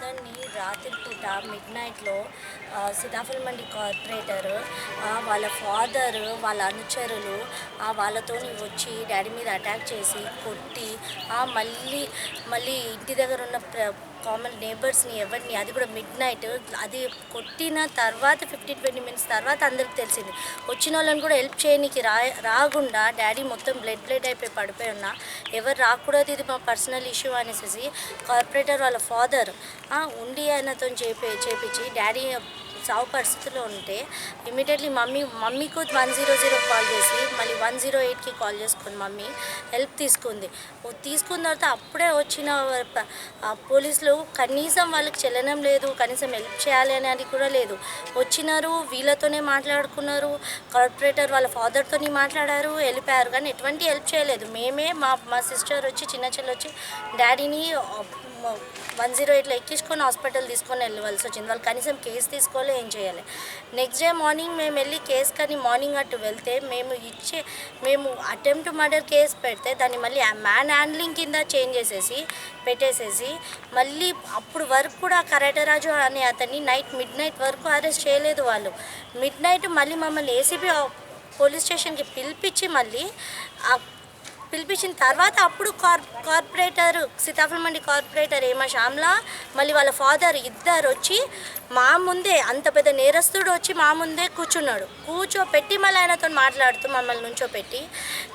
ఫాదర్ని రాత్రిపూట మిడ్ నైట్లో సీతాఫల్ మండి కార్పొరేటర్ వాళ్ళ ఫాదర్ వాళ్ళ అనుచరులు వాళ్ళతో వాళ్ళతోని వచ్చి డాడీ మీద అటాక్ చేసి కొట్టి మళ్ళీ మళ్ళీ ఇంటి దగ్గర ఉన్న ప్ర కామన్ నేబర్స్ని ఎవరిని అది కూడా మిడ్ నైట్ అది కొట్టిన తర్వాత ఫిఫ్టీన్ ట్వంటీ మినిట్స్ తర్వాత అందరికి తెలిసింది. వచ్చిన వాళ్ళని కూడా హెల్ప్ చేయడానికి రా రాకుండా డాడీ మొత్తం బ్లడ్ బ్లడ్ అయిపోయి పడిపోయి ఉన్నా. ఎవరు రాకూడదు ఇది మా పర్సనల్ ఇష్యూ అనేసి కార్పొరేటర్ వాళ్ళ ఫాదర్ ఉండి ఆయనతో చేపి చేపించి డాడీ చావు పరిస్థితిలో ఉంటే ఇమీడియట్లీ మమ్మీ మమ్మీకు వన్ జీరో జీరో కాల్ చేసి మళ్ళీ వన్ జీరో ఎయిట్కి కాల్ చేసుకుని మమ్మీ హెల్ప్ తీసుకుంది. తీసుకున్న తర్వాత అప్పుడే వచ్చిన పోలీసులు కనీసం వాళ్ళకి చెల్లనం లేదు కనీసం హెల్ప్ చేయాలి అనేది కూడా లేదు. వచ్చినారు వీళ్ళతోనే మాట్లాడుకున్నారు కార్పొరేటర్ వాళ్ళ ఫాదర్తోని మాట్లాడారు వెళ్ళిపోయారు కానీ ఎటువంటి హెల్ప్ చేయలేదు. మేమే మా మా సిస్టర్ వచ్చి చిన్న చెల్లి వచ్చి డాడీని వన్ జీరో ఎయిట్లో ఎక్కించుకొని హాస్పిటల్ తీసుకొని వెళ్ళవలసి వచ్చింది. వాళ్ళు కనీసం కేసు తీసుకోలే ఏం చేయాలి? నెక్స్ట్ డే మార్నింగ్ మేము వెళ్ళి కేసు కానీ మార్నింగ్ అటు వెళ్తే మేము ఇచ్చే మేము అటెంప్ట్ మర్డర్ కేసు పెడితే దాన్ని మళ్ళీ మ్యాన్ హ్యాండ్లింగ్ కింద చేంజ్ చేసేసి పెట్టేసేసి మళ్ళీ అప్పుడు వరకు కూడా కరాటరాజు అనే అతన్ని నైట్ మిడ్ నైట్ వరకు అరెస్ట్ చేయలేదు వాళ్ళు. మిడ్ నైట్ మళ్ళీ మమ్మల్ని ఏసీబీ పోలీస్ స్టేషన్కి పిలిపించి మళ్ళీ పిలిపించిన తర్వాత అప్పుడు కార్ కార్పొరేటర్ సీతాఫలం మండి కార్పొరేటర్ ఏమా శ్యామ్లా మళ్ళీ వాళ్ళ ఫాదర్ ఇద్దరు వచ్చి మా ముందే అంత పెద్ద నేరస్తుడు వచ్చి మా ముందే కూర్చున్నాడు. కూర్చోపెట్టి మళ్ళీ ఆయనతో మాట్లాడుతూ మమ్మల్ని నుంచోపెట్టి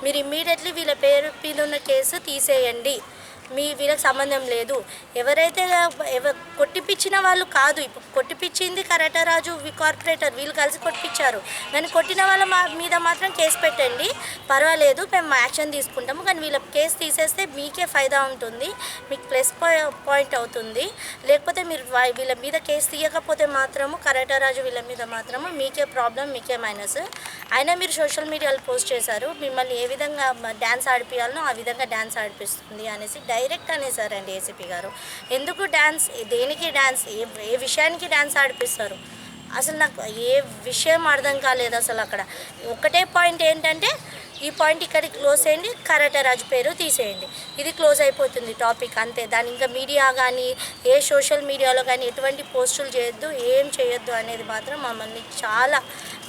మీరు ఇమ్మీడియట్లీ వీళ్ళ పేరు మీద ఉన్న కేసు తీసేయండి. మీ వీళ్ళకి సంబంధం లేదు. ఎవరైతే ఎవ కొట్టిపించిన వాళ్ళు కాదు. ఇప్పుడు కొట్టిపించింది కరటరాజు కార్పొరేటర్. వీళ్ళు కలిసి కొట్టిపించారు కానీ కొట్టిన వాళ్ళ మా మీద మాత్రం కేసు పెట్టండి. పర్వాలేదు మేము యాక్షన్ తీసుకుంటాము. కానీ వీళ్ళ కేసు తీసేస్తే మీకే ఫైదా ఉంటుంది. మీకు ప్లస్ పాయింట్ అవుతుంది. లేకపోతే మీరు వీళ్ళ మీద కేసు తీయకపోతే మాత్రము కరాటరాజు వీళ్ళ మీద మాత్రము మీకే ప్రాబ్లం మీకే మైనస్. అయినా మీరు సోషల్ మీడియాలో పోస్ట్ చేశారు. మిమ్మల్ని ఏ విధంగా డ్యాన్స్ ఆడిపియాలనో ఆ విధంగా డ్యాన్స్ ఆడిపిస్తుంది అనేసి డైరెక్ట్ అనేసారండి ఏసీపీ గారు. ఎందుకు డ్యాన్స్ దేనికి డ్యాన్స్ ఏ ఏ విషయానికి డ్యాన్స్ ఆడిపిస్తారు? అసలు నాకు ఏ విషయం అర్థం కాలేదు అసలు అక్కడ. ఒకటే పాయింట్ ఏంటంటే ఈ పాయింట్ ఇక్కడికి క్లోజ్ చేయండి కరాటే రాజు పేరు తీసేయండి. ఇది క్లోజ్ అయిపోతుంది టాపిక్ అంతే. దాని ఇంకా మీడియా కానీ ఏ సోషల్ మీడియాలో కానీ ఎటువంటి పోస్టులు చేయొద్దు ఏం చేయొద్దు అనేది మాత్రం మమ్మల్ని చాలా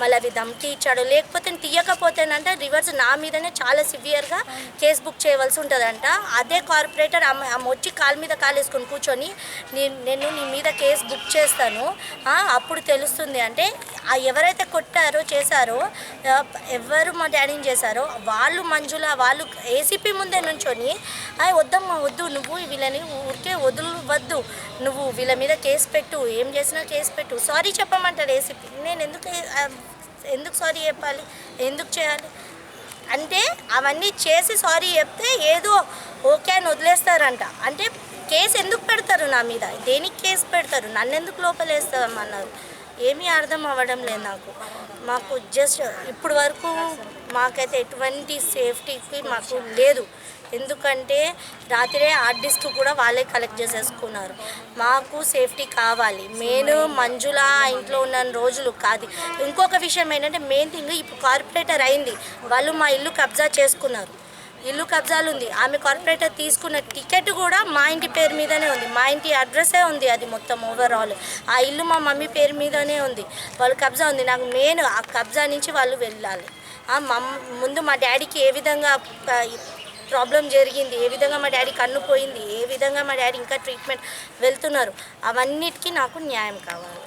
మళ్ళీ అవి ధమ్కి ఇచ్చాడు. లేకపోతే తీయకపోతేనంటే రివర్స్ నా మీదనే చాలా సివియర్గా కేసు బుక్ చేయవలసి ఉంటుందంట. అదే కార్పొరేటర్ ఆమె ఆమె వచ్చి కాలు మీద కాలేసుకొని కూర్చొని నేను నేను నీ మీద కేసు బుక్ చేస్తాను. అప్పుడు తెలుసు వస్తుంది. అంటే ఎవరైతే కొట్టారో చేశారో ఎవరు మా డాడీని చేశారో వాళ్ళు మంజుల వాళ్ళు ఏసీపీ ముందే నుంచొని వద్దమ్మా వద్దు నువ్వు వీళ్ళని ఊరికే వదలవద్దు. నువ్వు వీళ్ళ మీద కేసు పెట్టు ఏం చేసినా కేసు పెట్టు. సారీ చెప్పమంటాడు ఏసీపీ నేను ఎందుకు ఎందుకు సారీ చెప్పాలి? ఎందుకు చేయాలి? అంటే అవన్నీ చేసి సారీ చెప్తే ఏదో ఓకే అని వదిలేస్తారంట. అంటే కేసు ఎందుకు పెడతారు నా మీద? దేనికి కేసు పెడతారు? నన్ను ఎందుకు లోపలేస్తామన్నారు ఏమీ అర్థం అవ్వడం లేదు నాకు. మాకు జస్ట్ ఇప్పుడు వరకు మాకైతే ఎటువంటి సేఫ్టీకి మాకు లేదు. ఎందుకంటే రాత్రే హార్డ్ డిస్క్ కూడా వాళ్ళే కలెక్ట్ చేసేసుకున్నారు. మాకు సేఫ్టీ కావాలి. నేను మంజుల ఇంట్లో ఉన్న రోజులు కాదు. ఇంకొక విషయం ఏంటంటే మెయిన్ థింగ్ ఇప్పుడు కార్పొరేటర్ అయింది. వాళ్ళు మా ఇల్లు కబ్జా చేసుకున్నారు. ఇల్లు కబ్జాలు ఉంది. ఆమె కార్పొరేటర్ తీసుకున్న టికెట్ కూడా మా ఇంటి పేరు మీదనే ఉంది. మా ఇంటి అడ్రస్సే ఉంది అది మొత్తం ఓవరాల్ ఆ ఇల్లు మా మమ్మీ పేరు మీదనే ఉంది. వాళ్ళు కబ్జా ఉంది. నాకు మెయిన్ ఆ కబ్జా నుంచి వాళ్ళు వెళ్ళాలి. ఆ మమ్ ముందు మా డాడీకి ఏ విధంగా ప్రాబ్లం జరిగింది ఏ విధంగా మా డాడీ కన్ను పోయింది ఏ విధంగా మా డాడీ ఇంకా ట్రీట్మెంట్ వెళ్తున్నారు అవన్నిటికీ నాకు న్యాయం కావాలి.